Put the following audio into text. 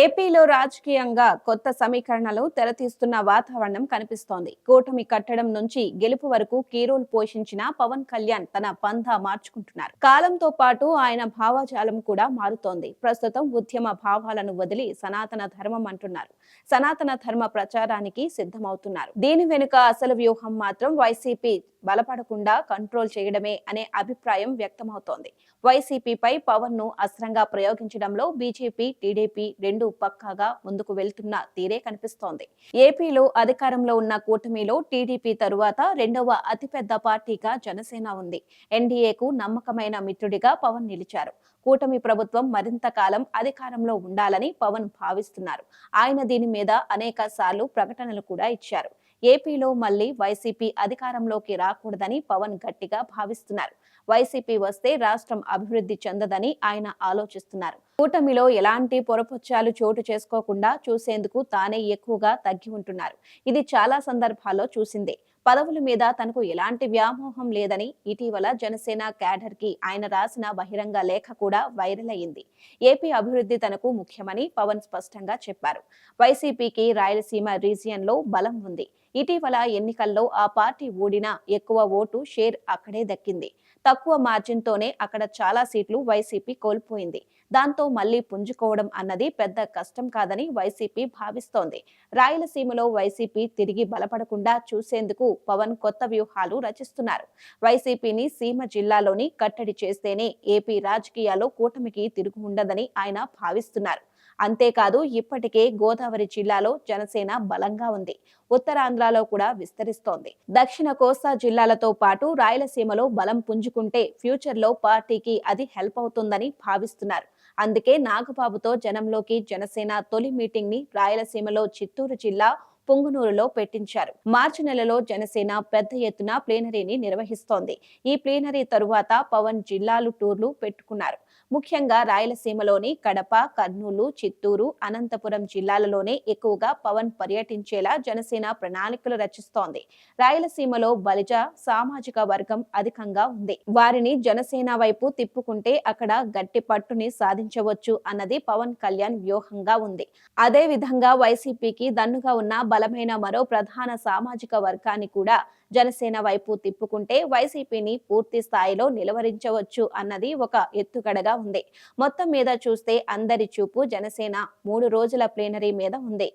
ఏపీలో రాజకీయంగా కొత్త సమీకరణలు తెరతీస్తున్న వాతావరణం కనిపిస్తోంది. కూటమి కట్టడం నుంచి గెలుపు వరకు కీరోలు పోషించిన పవన్ కళ్యాణ్ తన పంథా మార్చుకుంటున్నారు. కాలంతో పాటు ఆయన భావజాలం కూడా మారుతోంది. ప్రస్తుతం ఉద్యమ భావాలను వదిలి సనాతన ధర్మం అంటున్నారు. సనాతన ధర్మ ప్రచారానికి సిద్ధమవుతున్నారు. దీని వెనుక అసలు వ్యూహం మాత్రం వైసీపీ బలపడకుండా కంట్రోల్ చేయడమే అనే అభిప్రాయం వ్యక్తమవుతోంది. వైసీపీపై పవన్ను అస్త్రంగా ప్రయోగించడంలో బీజేపీ టీడీపీ రెండు పక్కాగా ముందుకు వెళ్తున్న తీరే కనిపిస్తోంది. ఏపీలో అధికారంలో ఉన్న కూటమిలో టీడీపీ తరువాత రెండవ అతిపెద్ద పార్టీగా జనసేన ఉంది. ఎన్డీఏకు నమ్మకమైన మిత్రుడిగా పవన్ నిలిచారు. కూటమి ప్రభుత్వం మరింత కాలం అధికారంలో ఉండాలని పవన్ భావిస్తున్నారు. ఆయన దీని మీద అనేక సార్లు ప్రకటనలు కూడా ఇచ్చారు. ఏపీలో మళ్ళీ వైసీపీ అధికారంలోకి రాకూడదని పవన్ గట్టిగా భావిస్తున్నారు. వైసీపీ వస్తే రాష్ట్రం అభివృద్ధి చెందదని ఆయన ఆలోచిస్తున్నారు. కూటమిలో ఎలాంటి పొరపొచ్చాలు చోటు చేసుకోకుండా చూసేందుకు తానే ఎక్కువగా తగ్గి ఉంటున్నారు. ఇది చాలా సందర్భాల్లో చూసిందే. పదవుల మీద తనకు ఎలాంటి వ్యామోహం లేదని ఇటీవల జనసేన క్యాడర్కి ఆయన రాసిన బహిరంగ లేఖ కూడా వైరల్ అయింది ఏపీ అభివృద్ధి తనకు ముఖ్యమని పవన్ స్పష్టంగా చెప్పారు. వైసీపీకి రాయలసీమ రీజియన్లో బలం ఉంది. ఇటీవల ఎన్నికల్లో ఆ పార్టీ ఓడినా ఎక్కువ ఓటు షేర్ అక్కడే దక్కింది. తక్కువ మార్జిన్తోనే అక్కడ చాలా సీట్లు వైసీపీ కోల్పోయింది. దాంతో మళ్ళీ పుంజుకోవడం అన్నది పెద్ద కష్టం కాదని వైసీపీ భావిస్తోంది. రాయలసీమలో వైసీపీ తిరిగి బలపడకుండా చూసేందుకు పవన్ కొత్త వ్యూహాలు రచిస్తున్నారు. వైసీపీని సీమ జిల్లాలోని కట్టడి చేస్తేనే ఏపీ రాజకీయాల్లో కూటమికి తిరుగు ఉండదని ఆయన భావిస్తున్నారు. అంతేకాదు ఇప్పటికే గోదావరి జిల్లాలో జనసేన బలంగా ఉంది. ఉత్తరాంధ్రలో కూడా విస్తరిస్తోంది. దక్షిణ కోస్తా జిల్లాలతో పాటు రాయలసీమలో బలం పుంజుకుంటే ఫ్యూచర్లో పార్టీకి అది హెల్ప్ అవుతుందని భావిస్తున్నారు. అందుకే నాగబాబుతో జనంలోకి జనసేన తొలి మీటింగ్ని రాయలసీమలో చిత్తూరు జిల్లా పొంగునూరులో పెట్టించారు. మార్చి నెలలో జనసేన పెద్ద ఎత్తున ప్లీనరీని నిర్వహిస్తోంది. ఈ ప్లీనరీ తరువాత పవన్ జిల్లాలు టూర్లు పెట్టుకున్నారు. ముఖ్యంగా రాయలసీమలోని కడప కర్నూలు చిత్తూరు అనంతపురం జిల్లాలలోనే ఎక్కువగా పవన్ పర్యటించేలా జనసేన ప్రణాళికలు రచిస్తోంది. రాయలసీమలో బలిజ సామాజిక వర్గం అధికంగా ఉంది. వారిని జనసేన వైపు తిప్పుకుంటే అక్కడ గట్టి పట్టుని సాధించవచ్చు అన్నది పవన్ కళ్యాణ్ వ్యూహంగా ఉంది. అదే విధంగా వైసీపీకి దన్నుగా ఉన్న బలమైన మరో ప్రధాన సామాజిక వర్గాన్ని కూడా జనసేన వైపు తిప్పుకుంటే వైసీపీని పూర్తి స్థాయిలో నిలవరించవచ్చు అన్నది ఒక ఎత్తుగడగా ఉంది. మొత్తం మీద చూస్తే అందరి చూపు జనసేన మూడు రోజుల ప్లేనరీ మీద ఉంది.